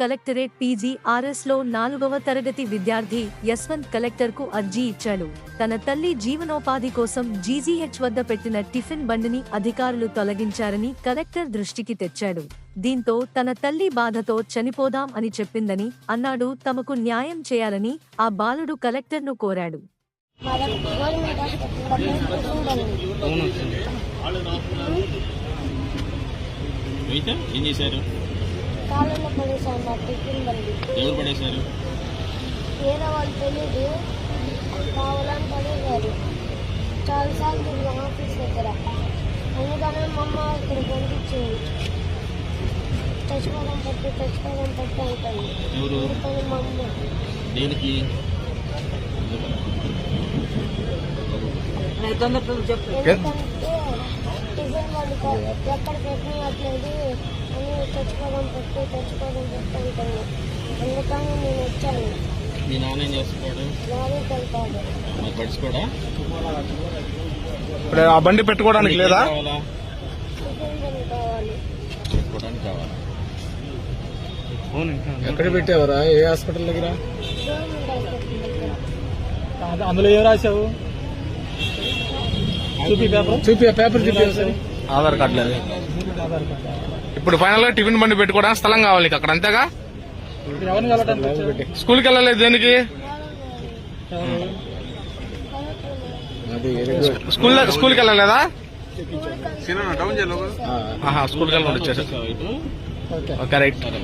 Collectorate పీజీఆర్ఎస్లో నాలుగవ తరగతి విద్యార్థి యశ్వంత్ కలెక్టర్కు అర్జీ ఇచ్చాడు. తన తల్లి జీవనోపాధి కోసం జీజీహెచ్ వద్ద పెట్టిన టిఫిన్ బండిని అధికారులు తొలగించారని కలెక్టర్ దృష్టికి తెచ్చాడు. దీంతో తన తల్లి బాధతో చనిపోదాం అని చెప్పిందని అన్నాడు తమకు న్యాయం చేయాలని ఆ బాలుడు కలెక్టర్ను కోరాడు. అయితే ఏం చేశారు? కాలంలో పడేసాను నా టిఫిన్ బండి. ఎవరు పడేశారు? వేరే వాళ్ళు తెలియదు కావాలని పడేశారు. చాలాసార్లు తిరిగాం ఆఫీస్ దగ్గర. అందుకనే మా అమ్మ ఇక్కడ పంపించింది. చచ్చిపోదాం పట్టు చచ్చిపోదాం పట్టు అంటుంది అందుకని మా అమ్మ. దేనికి? ఎందుకంటే టిఫిన్ కా- ఎక్కడ పెట్టినట్లేదు పట్టు చచ్చిపోదాం పట్టు అంటుంది అందుకని నేను వచ్చాను మీ నాన్న ఏం చేస్తున్నాడు లారీకి వెళ్తాడు మరి పడుచుకోడా ఇప్పుడు ఆ బండి పెట్టుకోవడానికి లేదా? కావాలా టిఫిన్ బండి కావాలి పెట్టుకోవడానికి కావాలా? ఎక్కడ పెట్టావరా? ఏ హాస్పిటల్ దగ్గర? గవర్నమెంట్ హాస్పిటల్ దగ్గర అందులో ఏం రాశావు? చూపి పేపర్. చూపి పేపర్ చూపి ఒకసారి. ఆధార్ కార్డు లేదు. ఇప్పుడు ఫైనల్గా టిఫిన్ బండి పెట్టుకోవడానికి స్థలం కావాలి నీకు అక్కడ అంతేగా? స్కూల్కి వెళ్ళలేదు దేనికి? స్కూల్ స్కూల్కి వెళ్ళలేదా స్కూల్కి వెళ్ళకుండా వచ్చేసారు ఇటు ఓకే కరెక్ట్ సరే